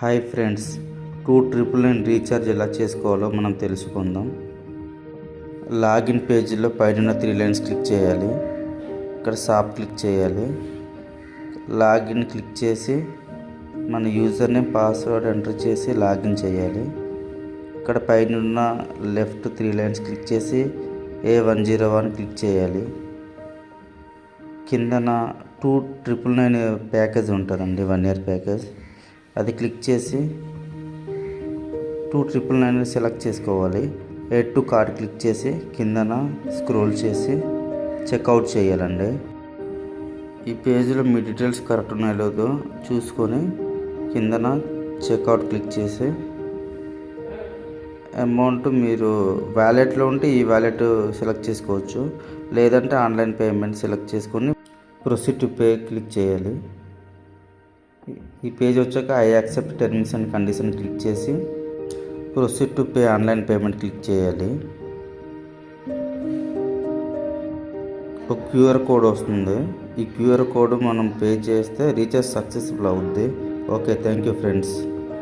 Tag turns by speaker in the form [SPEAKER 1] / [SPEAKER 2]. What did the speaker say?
[SPEAKER 1] Hi friends. Two triple nine recharge ఎలా చేసుకోవాలో మనం తెలుసుకుందాం. లాగిన్ పేజీలో పైన త్రీ లైన్స్ క్లిక్ చేయాలి. ఇక్కడ షాప్ క్లిక్ చేయాలి. లాగిన్ క్లిక్ చేసి మన యూజర్ నేమ్ పాస్వర్డ్ ఎంటర్ చేసి లాగిన్ చేయాలి. ఇక్కడ పైన ఉన్న లెఫ్ట్ త్రీ లైన్స్ క్లిక్ చేసి A one zero one click చేయాలి. కిందన టూ ట్రిపుల్ నైన్ ప్యాకేజ్ ఉంటుందండి వన్ ఇయర్ ప్యాకేజ్. అది క్లిక్ చేసి టూ ట్రిపుల్ నైన్ సెలెక్ట్ చేసుకోవాలి. ఎయిట్ టు కార్డ్ క్లిక్ చేసి కిందన స్క్రోల్ చేసి చెక్అవుట్ చేయాలండి. ఈ పేజీలో మీ డీటెయిల్స్ కరెక్ట్ ఉన్నాయో లేదో చూసుకొని కిందన చెక్అవుట్ క్లిక్ చేసి అమౌంట్ మీరు వ్యాలెట్లో ఉంటే ఈ వ్యాలెట్ సెలెక్ట్ చేసుకోవచ్చు. లేదంటే ఆన్లైన్ పేమెంట్ సెలెక్ట్ చేసుకొని ప్రొసీడ్ టు పే క్లిక్ చేయాలి. ఈ పేజ్ వచ్చాక I accept terms and condition click చేసి proceed to pay online payment click చేయాలి. ఒక క్యూఆర్ కోడ్ వస్తుంది. ఈ క్యూఆర్ కోడ్ మనం పే చేస్తే రీఛార్జ్ సక్సెస్ఫుల్ అవుద్ది. Okay thank you friends.